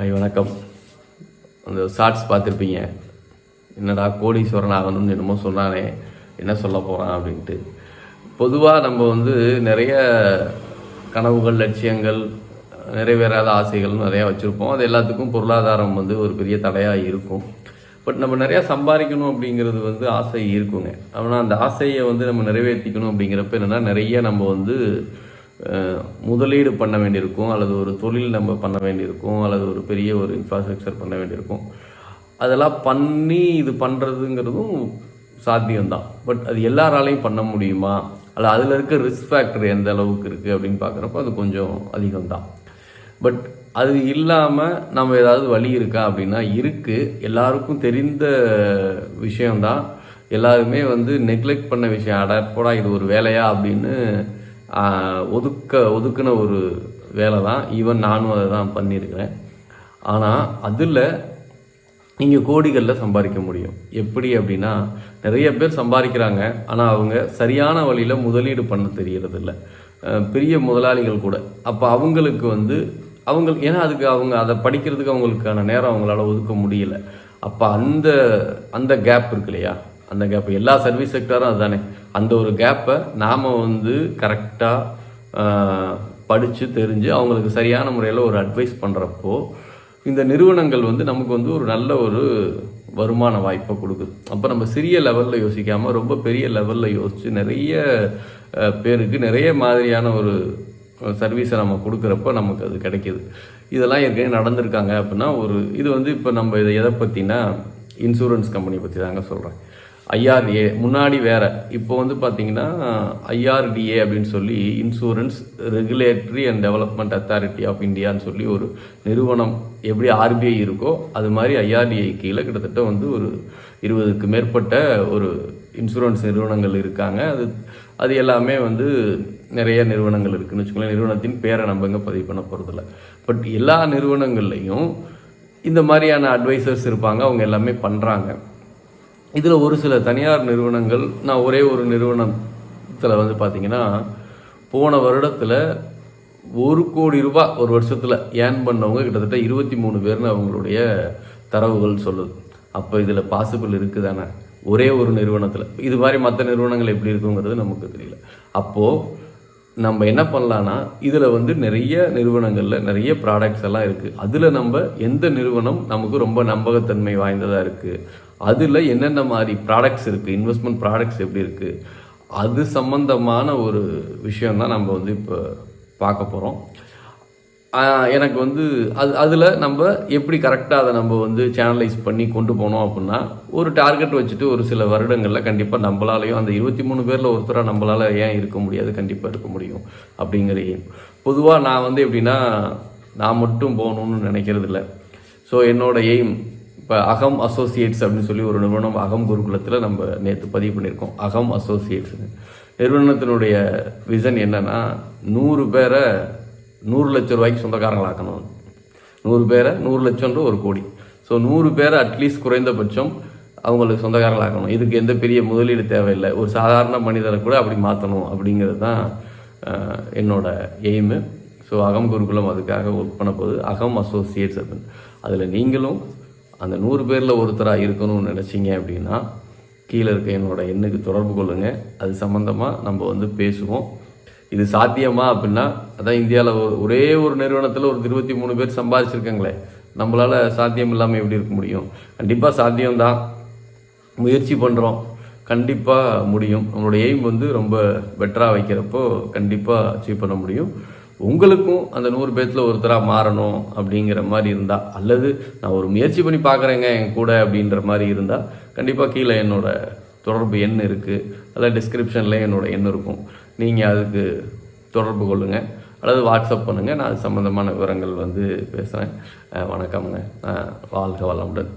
Hi வணக்கம். அந்த shorts பார்த்துருப்பீங்க. என்னடா கோடீஸ்வரன் ஆகணும்னு என்னமோ சொன்னானே என்ன சொல்ல போகிறான் அப்படின்ட்டு. பொதுவாக நம்ம வந்து நிறைய கனவுகள் லட்சியங்கள் நிறைவேறாத ஆசைகள் நிறையா வச்சுருப்போம். அது எல்லாத்துக்கும் பொருளாதாரம் வந்து ஒரு பெரிய தடையாக இருக்கும். பட் நம்ம நிறையா சம்பாதிக்கணும் அப்படிங்கிறது வந்து ஆசை இருக்குங்க. ஆனால் அந்த ஆசையை வந்து நம்ம நிறைவேற்றிக்கணும் அப்படிங்கிறப்ப என்னென்னா நிறைய நம்ம வந்து முதலீடு பண்ண வேண்டியிருக்கும் அல்லது ஒரு தொழில் நம்ம பண்ண வேண்டியிருக்கும் அல்லது ஒரு பெரிய ஒரு இன்ஃப்ராஸ்ட்ரக்சர் பண்ண வேண்டியிருக்கும். அதெல்லாம் பண்ணி இது பண்ணுறதுங்கிறதும் சாத்தியம்தான். பட் அது எல்லாராலையும் பண்ண முடியுமா? அல்ல அதில் இருக்க ரிஸ்க் ஃபேக்டர் எந்த அளவுக்கு இருக்குது அப்படின்னு பார்க்குறப்ப அது கொஞ்சம் அதிகம்தான். பட் அது இல்லாமல் நம்ம ஏதாவது வழி இருக்கா அப்படின்னா இருக்குது எல்லாருக்கும் தெரிந்த விஷயம்தான். எல்லாருமே வந்து நெக்லெக்ட் பண்ண விஷயம். அடப்போடா இது ஒரு வேலையா அப்படின்னு ஒதுக்க ஒதுக்குன ஒரு வேலை தான் ஈவன் நானும் அதை தான் பண்ணியிருக்கிறேன். ஆனால் அதில் நீங்கள் கோடிகளில் சம்பாதிக்க முடியும். எப்படி அப்படின்னா நிறைய பேர் சம்பாதிக்கிறாங்க. ஆனால் அவங்க சரியான வழியில் முதலீடு பண்ண தெரியறதில்ல. பெரிய முதலாளிகள் கூட. அப்போ அவங்களுக்கு வந்து அவங்க ஏன்னா அதுக்கு அவங்க அதை படிக்கிறதுக்கு அவங்களுக்கான நேரம் அவங்களால ஒதுக்க முடியல. அப்போ அந்த அந்த கேப் இருக்கு இல்லையா? அந்த கேப் எல்லா சர்வீஸ் செக்டரும் அதுதானே அந்த ஒரு கேப்பை நாம் வந்து கரெக்டாக படித்து தெரிஞ்சு அவங்களுக்கு சரியான முறையில் ஒரு அட்வைஸ் பண்ணுறப்போ இந்த நிறுவனங்கள் வந்து நமக்கு வந்து ஒரு நல்ல ஒரு வருமான வாய்ப்பை கொடுக்குது. அப்போ நம்ம சிறிய லெவலில் யோசிக்காமல் ரொம்ப பெரிய லெவலில் யோசித்து நிறைய பேருக்கு நிறைய மாதிரியான ஒரு சர்வீஸை நம்ம கொடுக்குறப்ப நமக்கு அது கிடைக்கிது. இதெல்லாம் ஏற்கனவே நடந்திருக்காங்க அப்படின்னா ஒரு இது வந்து இப்போ நம்ம இதை எதை பற்றினா இன்சூரன்ஸ் கம்பெனி பற்றி தாங்க சொல்கிறேன் ஐஆர்டிஏ முன்னாடி வேற. இப்போ வந்து பார்த்தீங்கன்னா ஐஆர்டிஏ அப்படின்னு சொல்லி insurance regulatory and development authority of இந்தியான்னு சொல்லி ஒரு நிறுவனம் எப்படி ஆர்பிஐ இருக்கோ அது மாதிரி ஐஆர்டிஐ கீழே கிட்டத்தட்ட வந்து ஒரு இருபதுக்கு மேற்பட்ட ஒரு இன்சூரன்ஸ் நிறுவனங்கள் இருக்காங்க. அது அது எல்லாமே வந்து நிறைய நிறுவனங்கள் இருக்குதுன்னு வச்சுக்கோங்களேன். நிறுவனத்தின் பேரை நம்ம இங்கே பதிவு பண்ண போகிறதில்ல பட் எல்லா நிறுவனங்கள்லையும் இந்த மாதிரியான அட்வைசர்ஸ் இருப்பாங்க. அவங்க எல்லாமே பண்ணுறாங்க இதில் ஒரு சில தனியார் நிறுவனங்கள் நான் ஒரே ஒரு நிறுவனத்தில் வந்து பார்த்தீங்கன்னா போன வருடத்தில் ஒரு கோடி ரூபா ஒரு வருஷத்தில் ஏர்ன் பண்ணவங்க கிட்டத்தட்ட இருபத்தி மூணு பேர்னு அவங்களுடைய தரவுகள் சொல்லுது. அப்போ இதில் பாசிபிள் இருக்குதானே? ஒரே ஒரு நிறுவனத்தில். இது மாதிரி மற்ற நிறுவனங்கள் எப்படி இருக்குங்கிறது நமக்கு தெரியல. அப்போது நம்ம என்ன பண்ணலான்னா இதில் வந்து நிறைய நிறுவனங்களில் நிறைய ப்ராடக்ட்ஸ் எல்லாம் இருக்குது அதில் நம்ம எந்த நிறுவனம் நமக்கு ரொம்ப நம்பகத்தன்மை வாய்ந்ததாக இருக்குது அதில் என்னென்ன மாதிரி ப்ராடக்ட்ஸ் இருக்குது இன்வெஸ்ட்மெண்ட் ப்ராடக்ட்ஸ் எப்படி இருக்குது அது சம்மந்தமான ஒரு விஷயந்தான் நம்ம வந்து இப்போ பார்க்க போகிறோம் எனக்கு வந்து அது அதில் நம்ம எப்படி கரெக்டாக அதை நம்ம வந்து சேனலைஸ் பண்ணி கொண்டு போனோம் அப்படின்னா ஒரு டார்கெட் வச்சுட்டு ஒரு சில வருடங்களில் கண்டிப்பாக நம்மளாலையும் அந்த இருபத்தி மூணு பேரில் ஒருத்தராக நம்மளால் ஏன் இருக்க முடியாது? கண்டிப்பாக இருக்க முடியும் அப்படிங்கிற எய்ம் பொதுவாக நான் வந்து எப்படின்னா நான் மட்டும் போகணும்னு நினைக்கிறது இல்லை ஸோ என்னோட எய்ம் இப்போ அகம் அசோசியேட்ஸ் அப்படின்னு சொல்லி ஒரு நிறுவனம் அகம் குருகுலத்தில் நம்ம நேற்று பதிவு பண்ணியிருக்கோம். அகம் அசோசியேட்ஸ் நிறுவனத்தினுடைய விசன் என்னன்னா நூறு பேரை நூறு லட்சம் ரூபாய்க்கு சொந்தக்காரங்களாக்கணும். நூறு பேரை நூறு லட்சம்ன்ற ஒரு கோடி. ஸோ நூறு பேரை அட்லீஸ்ட் குறைந்தபட்சம் அவங்களுக்கு சொந்தக்காரங்களாக்கணும். இதுக்கு எந்த பெரிய முதலீடு தேவையில்லை. ஒரு சாதாரண மனிதரை கூட அப்படி மாற்றணும் அப்படிங்கிறது தான் என்னோட எய்மு ஸோ அகம் குருகுலம் அதுக்காக ஒர்க் பண்ண போகுது. அகம் அசோசியேட்ஸ் அப்படின்னு. அதில் நீங்களும் அந்த நூறு பேரில் ஒருத்தராக இருக்கணும்னு நினச்சிங்க அப்படின்னா கீழே இருக்க என்னோட எண்ணுக்கு தொடர்பு கொள்ளுங்கள் அது சம்மந்தமாக நம்ம வந்து பேசுவோம். இது சாத்தியமா அப்படின்னா அதான் இந்தியாவில் ஒரே ஒரு நிறுவனத்தில் ஒரு இருபத்தி மூணு பேர் சம்பாதிச்சிருக்காங்களே. நம்மளால் சாத்தியம் இல்லாமல் எப்படி இருக்க முடியும்? கண்டிப்பாக சாத்தியம்தான். முயற்சி பண்ணுறோம் கண்டிப்பாக முடியும். நம்மளோட எய்ம் வந்து ரொம்ப பெட்டராக வைக்கிறப்போ கண்டிப்பாக அச்சீவ் பண்ண முடியும். உங்களுக்கும் அந்த நூறு பேர்த்தில் ஒருத்தராக மாறணும் அப்படிங்கிற மாதிரி இருந்தால் அல்லது நான் ஒரு முயற்சி பண்ணி பார்க்குறேங்க என் கூட அப்படின்ற மாதிரி இருந்தால் கண்டிப்பாக கீழே என்னோடய தொடர்பு எண் இருக்குது அதில் டிஸ்கிரிப்ஷனில் என்னோடய எண் இருக்கும். நீங்கள் அதுக்கு தொடர்பு கொள்ளுங்கள் அல்லது வாட்ஸ்அப் பண்ணுங்கள் நான் அது சம்மந்தமான விவரங்கள் வந்து பேசுகிறேன் வணக்கம்ங்க. வாழ்க வளமுடன்.